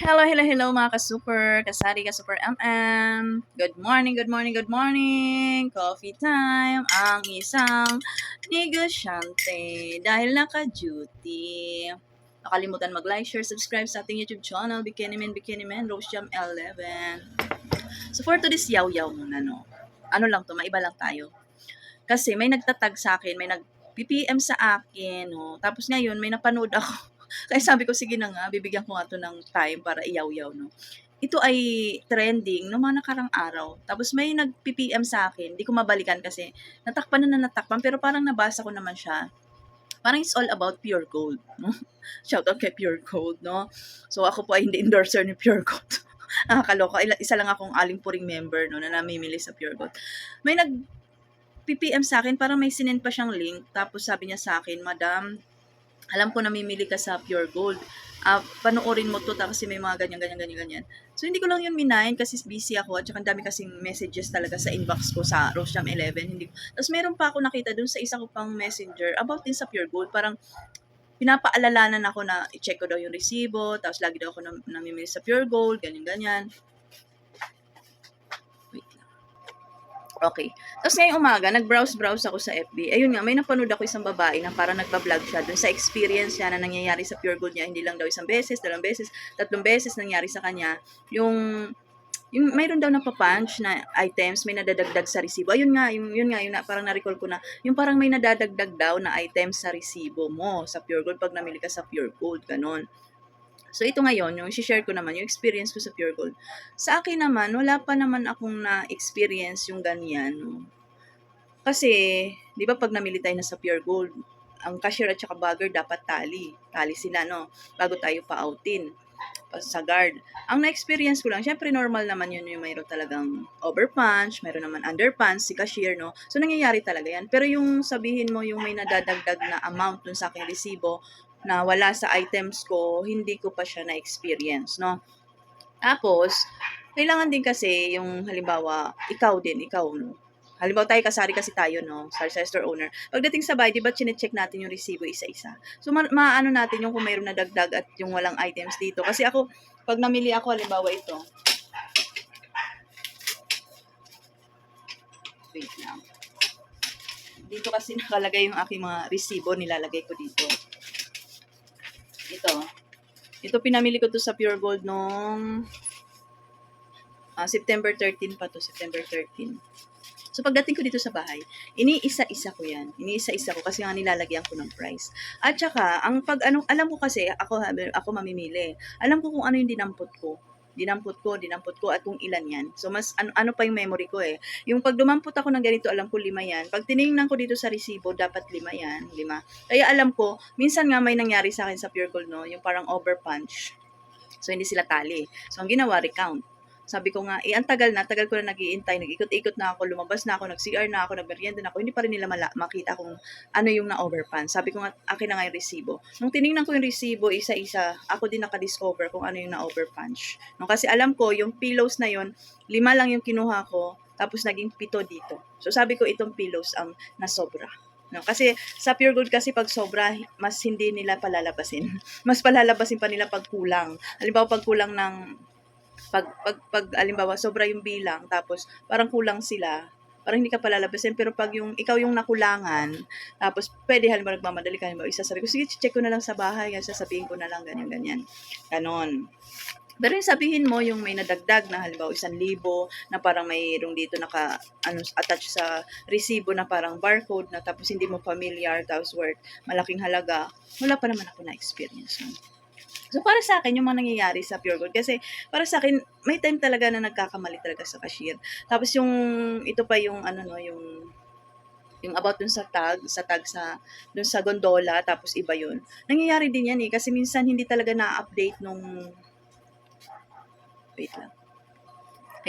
Hello, hello, hello mga ka-super, kasari ka super MM. Good morning, good morning, good morning. Coffee time ang isang negosyante dahil naka-duty. Nakalimutan mag-like, share, subscribe sa ating YouTube channel, Bikini Man, Bikini Man, Rose Jam 11. So for today's yaw-yaw muna, no? Ano lang to, maiba lang tayo. Kasi may nagtatag sa akin, may nag-PPM sa akin, no? Tapos ngayon, may napanood ako kaya sabi ko, sige na nga, bibigyan ko nga to ng time para iyaw-yaw, no. Ito ay trending no mga nakarang araw. Tapos may nag-PPM sa akin, hindi ko mabalikan kasi natakpan na na natakpan, pero parang nabasa ko naman siya. Parang it's all about pure gold, no? Shout out kay Pure Gold, no? So ako po ay hindi endorser ni Pure Gold. Nakakaloka. Isa lang akong aling puring member, no, na namimili sa Pure Gold. May nag PPM sa akin, parang may sinend pa siyang link. Tapos sabi niya sa akin, Madam, alam ko namimili ka sa Pure Gold. Ah, panoorin mo to ta kasi may mga ganyan, ganyan, ganyan, ganyan. So, hindi ko lang yun minayin kasi busy ako at saka dami kasing messages talaga sa inbox ko sa Rosjam 11. Hindi, tapos meron pa ako nakita dun sa isa ko pang messenger about din sa Pure Gold. Parang pinapaalalanan ako na i-check ko daw yung resibo, tapos lagi daw ako nam- namimili sa Pure Gold, ganyan, ganyan. Okay. Tapos ngayong umaga, nag-browse-browse ako sa FB. Ayun nga, may napanood ako isang babae na parang nagpa-vlog siya dun sa experience niya na nangyayari sa Pure Gold niya. Hindi lang daw isang beses, dalawang beses, tatlong beses nangyari sa kanya. Yung yung mayroon daw na pa-punch na items, may nadadagdag sa resibo. Ayun nga, yung, yun nga, yung na, parang na-recall ko na, yung parang may nadadagdag daw na items sa resibo mo sa Pure Gold pag namili ka sa Pure Gold, ganon. So, ito ngayon, yung share ko naman, yung experience ko sa Pure Gold. Sa akin naman, wala pa naman akong na-experience yung ganyan. Kasi, di ba pag namili tayo na sa Pure Gold, ang cashier at saka bagger dapat tali. Tali sila, no? Bago tayo pa-outin pa- sa guard. Ang na-experience ko lang, syempre normal naman yun yung mayroon talagang overpunch, mayroon naman underpunch, si cashier, no? So, nangyayari talaga yan. Pero yung sabihin mo, yung may nadadagdag na amount dun sa aking resibo, na wala sa items ko, hindi ko pa siya na-experience, no? Tapos, kailangan din kasi yung halimbawa, ikaw din, ikaw, no? Halimbawa tayo, kasari kasi tayo, no? Sa store owner. Pagdating sa bahay, di ba, chinecheck natin yung resibo isa-isa. So, ma- maano natin yung kung mayroon na dagdag at yung walang items dito. Kasi ako, pag namili ako, halimbawa ito. Wait lang. Dito kasi nakalagay yung aking mga resibo, nilalagay ko dito. Ito. Ito pinamili ko to sa Pure Gold nung ah, September 13 pa to, September 13. So pagdating ko dito sa bahay, iniisa-isa ko 'yan. Iniisa-isa ko kasi nga nilalagyan ko ng price. At saka, ang pag ano, alam ko kasi ako ako mamimili. Alam ko kung ano yung dinampot ko. Dinampot ko, dinampot ko at kung ilan 'yan. So mas ano, ano pa yung memory ko eh. Yung pag dumampot ako ng ganito, alam ko lima 'yan. Pag tiningnan ko dito sa resibo, dapat lima 'yan, lima. Kaya alam ko, minsan nga may nangyari sa akin sa Pure Gold no, yung parang overpunch. So hindi sila tali. So ang ginawa, recount. Sabi ko nga, eh, ang tagal na, tagal ko na nag-iintay, nag-ikot-ikot na ako, lumabas na ako, nag-CR na ako, nag-merienda na ako, hindi pa rin nila mala- makita kung ano yung na-overpan. Sabi ko nga, akin na nga yung resibo. Nung tiningnan ko yung resibo, isa-isa, ako din nakadiscover kung ano yung na-overpunch. No, kasi alam ko, yung pillows na yon lima lang yung kinuha ko, tapos naging pito dito. So sabi ko, itong pillows ang nasobra. No, kasi sa Pure Gold kasi pag sobra, mas hindi nila palalabasin. Mas palalabasin pa nila pag kulang. Halimbawa pag kulang ng pag pag pag alimbawa sobra yung bilang tapos parang kulang sila parang hindi ka palalabasin pero pag yung ikaw yung nakulangan tapos pwede halimbawa nagmamadali ka halimbawa isa sabi ko sige check ko na lang sa bahay yan sasabihin ko na lang ganyan ganyan ganon pero yung sabihin mo yung may nadagdag na halimbawa isang libo na parang mayroong dito naka ano attach sa resibo na parang barcode na tapos hindi mo familiar tapos worth malaking halaga wala pa naman ako na experience. So para sa akin yung mga nangyayari sa Pure Gold kasi para sa akin may time talaga na nagkakamali talaga sa cashier. Tapos yung ito pa yung ano no yung yung about dun sa tag, sa tag sa dun sa gondola tapos iba yun. Nangyayari din yan eh kasi minsan hindi talaga na-update nung wait lang.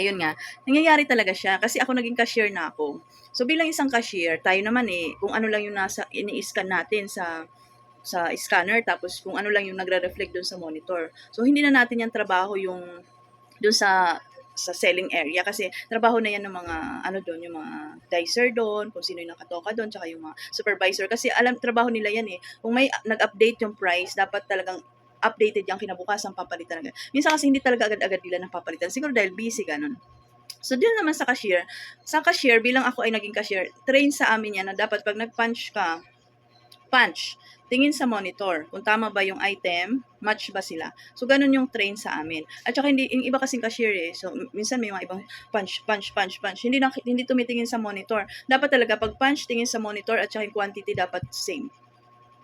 Ayun nga, nangyayari talaga siya kasi ako naging cashier na ako. So bilang isang cashier, tayo naman eh, kung ano lang yung nasa ini-scan natin sa sa scanner tapos kung ano lang yung nagre-reflect doon sa monitor. So hindi na natin yan trabaho yung doon sa sa selling area kasi trabaho na yan ng mga ano doon yung mga dicer doon kung sino yung nakatoka doon tsaka yung mga supervisor kasi alam trabaho nila yan eh kung may nag-update yung price dapat talagang updated yung kinabukasan, papalitan agad. Minsan kasi hindi talaga agad-agad nila napapalitan. Siguro dahil busy, ganun. So, dun naman sa cashier, sa cashier, bilang ako ay naging cashier, train sa amin yan na dapat pag nag-punch ka, punch, tingin sa monitor kung tama ba yung item, match ba sila. So, ganun yung train sa amin. At saka hindi, yung iba kasing cashier eh. So, minsan may mga ibang punch, punch, punch, punch. Hindi, na, hindi tumitingin sa monitor. Dapat talaga pag punch, tingin sa monitor at saka yung quantity dapat same.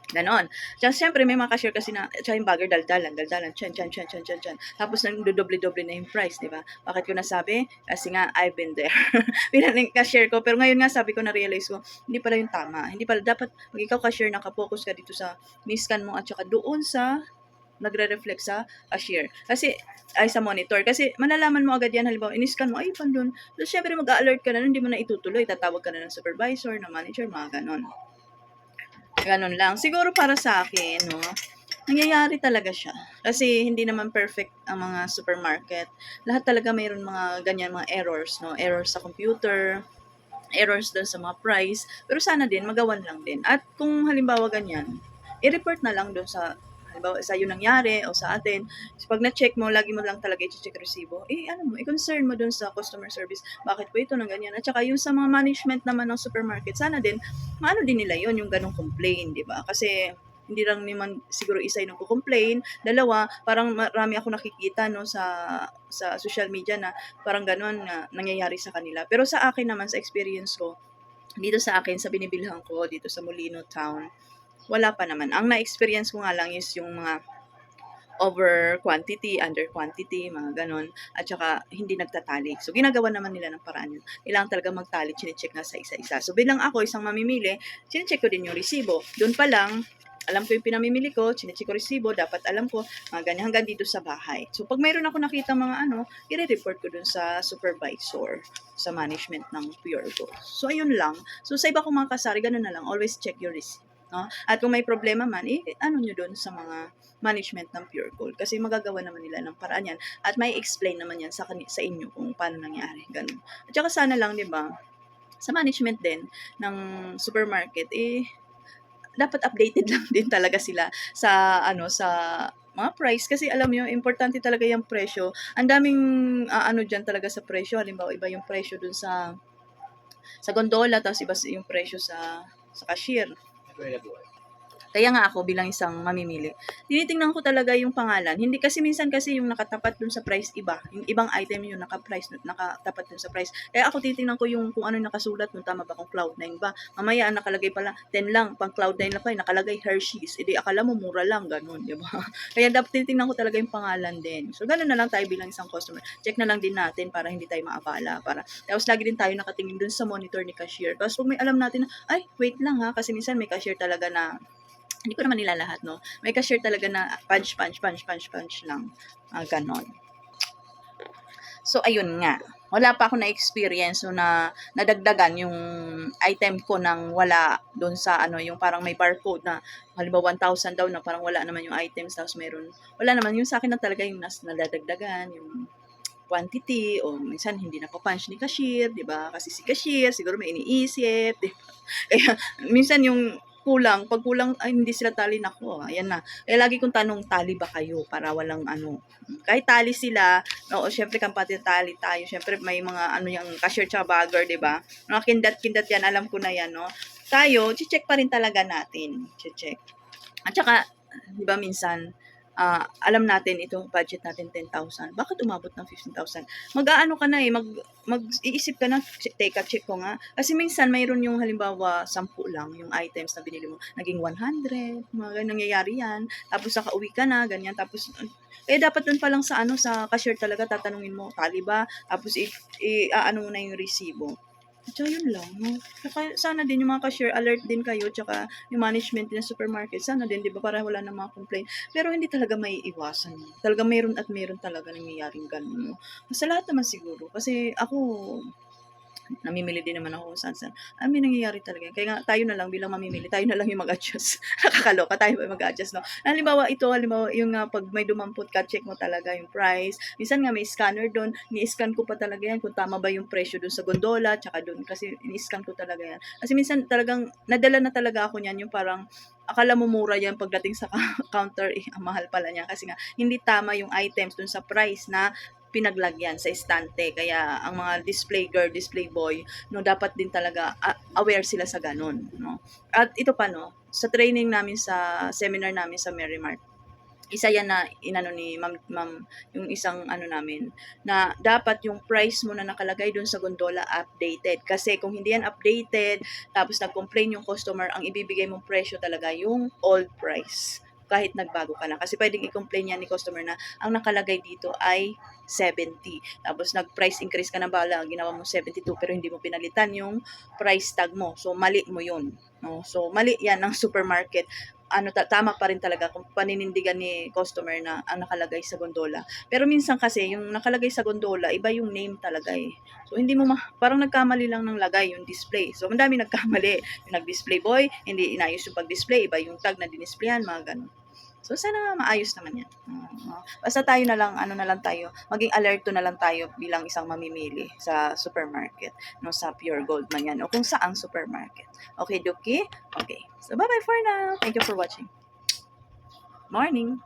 Ganon. Tsaka siyempre may mga cashier kasi na, tsaka yung bagger daldalan, daldalan, chan, chan, chan, chan, chan, chan. Tapos nang doble-doble na yung price, di ba? Bakit ko nasabi? Kasi nga, I've been there. Yung cashier ko. Pero ngayon nga, sabi ko, na-realize ko, hindi pala yung tama. Hindi pala, dapat, pag ikaw cashier, nakapokus ka dito sa miscan mo at saka doon sa nagre-reflect sa cashier. Kasi, ay sa monitor. Kasi malalaman mo agad yan, halimbawa, iniscan mo, ay, pan doon. So, syempre, mag-alert ka na, hindi mo na itutuloy. Tatawag ka na ng supervisor, ng manager, mga ganon. Ganon lang. Siguro para sa akin, no, nangyayari talaga siya. Kasi hindi naman perfect ang mga supermarket. Lahat talaga mayroon mga ganyan, mga errors, no? Errors sa computer, errors doon sa mga price. Pero sana din, magawan lang din. At kung halimbawa ganyan, i-report na lang doon sa halimbawa sa yung nangyari o sa atin. So, pag na-check mo, lagi mo lang talaga i-check resibo. Eh, ano mo, i-concern mo doon sa customer service. Bakit po ito ng ganyan? At saka yung sa mga management naman ng supermarket, sana din, maano din nila yon yung ganong complain, di ba? Kasi hindi lang naman siguro isa yung complain dalawa parang marami ako nakikita no sa sa social media na parang gano'n na nangyayari sa kanila pero sa akin naman sa experience ko dito sa akin sa binibilhan ko dito sa Molino Town wala pa naman ang na-experience ko nga lang is yung mga over quantity, under quantity, mga ganon, at saka hindi nagtatali. So, ginagawa naman nila ng paraan yun. Kailangan talaga magtali, chinecheck na sa isa-isa. So, bilang ako, isang mamimili, chinecheck ko din yung resibo. Doon pa lang, alam ko yung pinamimili ko, chinecheck ko resibo, dapat alam ko, mga ganyan, hanggang dito sa bahay. So, pag mayroon ako nakita mga ano, i-report ko dun sa supervisor, sa management ng Pure Gold. So, ayun lang. So, sa iba kong mga kasari, ganun na lang, always check your receipt. No? At kung may problema man, eh, ano nyo doon sa mga management ng Pure Gold. Kasi magagawa naman nila ng paraan yan. At may explain naman yan sa, sa inyo kung paano nangyari. Ganun. At saka sana lang, di ba, sa management din ng supermarket, eh, dapat updated lang din talaga sila sa ano sa mga price kasi alam mo importante talaga yung presyo. Ang daming ah, ano diyan talaga sa presyo. Halimbawa iba yung presyo dun sa sa gondola tapos iba yung presyo sa sa cashier. Great up. Kaya nga ako bilang isang mamimili, tinitingnan ko talaga yung pangalan. Hindi kasi minsan kasi yung nakatapat dun sa price iba. Yung ibang item yung naka-price, nakatapat dun sa price. Kaya ako tinitingnan ko yung kung ano yung nakasulat, kung tama ba kung Cloud9 ba. Mamaya nakalagay pala 10 lang, pang Cloud9 lang pa, nakalagay Hershey's. Edi akala mo mura lang, ganun, di ba? Kaya dapat tinitingnan ko talaga yung pangalan din. So ganun na lang tayo bilang isang customer. Check na lang din natin para hindi tayo maabala. Para, tapos lagi din tayo nakatingin dun sa monitor ni cashier. Tapos kung may alam natin na, ay, wait lang ha, kasi minsan may cashier talaga na hindi ko naman nila lahat, no? May cashier talaga na punch, punch, punch, punch, punch lang. Ah, ganon. So, ayun nga. Wala pa ako na-experience so na nadagdagan yung item ko nang wala doon sa ano, yung parang may barcode na halimbawa 1,000 daw na parang wala naman yung items tapos mayroon. Wala naman. Yung sa akin na talaga yung nas nadadagdagan, yung quantity o minsan hindi na punch ni cashier, 'di ba? Kasi si cashier siguro may iniisip, 'di ba? Kaya minsan yung kulang, pag kulang, ay hindi sila tali na ko, ayan na. Kaya lagi kong tanong, tali ba kayo para walang ano. Kahit tali sila, no, syempre kapatid tali tayo, syempre may mga ano yung cashier tsaka bagger, di ba? Mga kindat-kindat yan, alam ko na yan, no. Tayo, check pa rin talaga natin, check. At saka, di ba minsan, ah, alam natin ito, budget natin 10,000. Bakit umabot ng 15,000? Mag-aano ka na eh, mag, mag-iisip ka na, teka, check ko nga. Kasi minsan mayroon yung halimbawa, 10 lang yung items na binili mo, naging 100, mga ganyan nangyayari yan. Tapos saka uwi ka na, ganyan. Tapos, eh dapat dun pa lang sa ano, sa cashier talaga, tatanungin mo, tali ba? Tapos, i, i aano mo na yung resibo. At saka yun lang? Saka sana din yung mga cashier, alert din kayo, tsaka yung management ng supermarket, sana din, di ba, para wala na mga complaint. Pero hindi talaga may iwasan. Talaga mayroon at mayroon talaga nangyayaring ganun, no? Sa lahat naman siguro. Kasi ako, namimili din naman ako kung saan saan. Ah, may nangyayari talaga. Kaya nga, tayo na lang bilang mamimili, tayo na lang yung mag-adjust. Nakakaloka, tayo ba mag-adjust, no? Halimbawa, ito, halimbawa, yung nga, pag may dumampot ka, check mo talaga yung price. Minsan nga, may scanner doon. Ni-scan ko pa talaga yan kung tama ba yung presyo doon sa gondola, tsaka doon. Kasi, ni-scan ko talaga yan. Kasi minsan, talagang, nadala na talaga ako niyan, yung parang, akala mo mura yan pagdating sa counter, eh, ang mahal pala niya. Kasi nga, hindi tama yung items doon sa price na pinaglagyan sa estante. Kaya ang mga display girl, display boy, no, dapat din talaga ah, aware sila sa ganun, no. At ito pa no, sa training namin sa seminar namin sa Merrimart, isa yan na inano ni ma'am, ma'am yung isang ano namin na dapat yung price mo na nakalagay doon sa gondola updated kasi kung hindi yan updated tapos nag-complain yung customer ang ibibigay mong presyo talaga yung old price kahit nagbago ka na. Kasi pwedeng i-complain yan ni customer na ang nakalagay dito ay 70. Tapos nag-price increase ka na bala, ginawa mo 72 pero hindi mo pinalitan yung price tag mo. So mali mo yun. No? So mali yan ng supermarket. Ano ta- tama pa rin talaga kung paninindigan ni customer na ang nakalagay sa gondola. Pero minsan kasi yung nakalagay sa gondola, iba yung name talaga eh. So hindi mo ma- parang nagkamali lang ng lagay yung display. So ang dami nagkamali. Yung nag-display boy, hindi inayos yung pag-display, iba yung tag na dinisplayan, mga ganun. So sana maayos naman yan. Uh, basta tayo na lang, ano na lang tayo, maging alerto na lang tayo bilang isang mamimili sa supermarket, no, sa Pure Gold man yan, o kung saang supermarket. Okay, Duki? Okay. So bye-bye for now. Thank you for watching. Morning.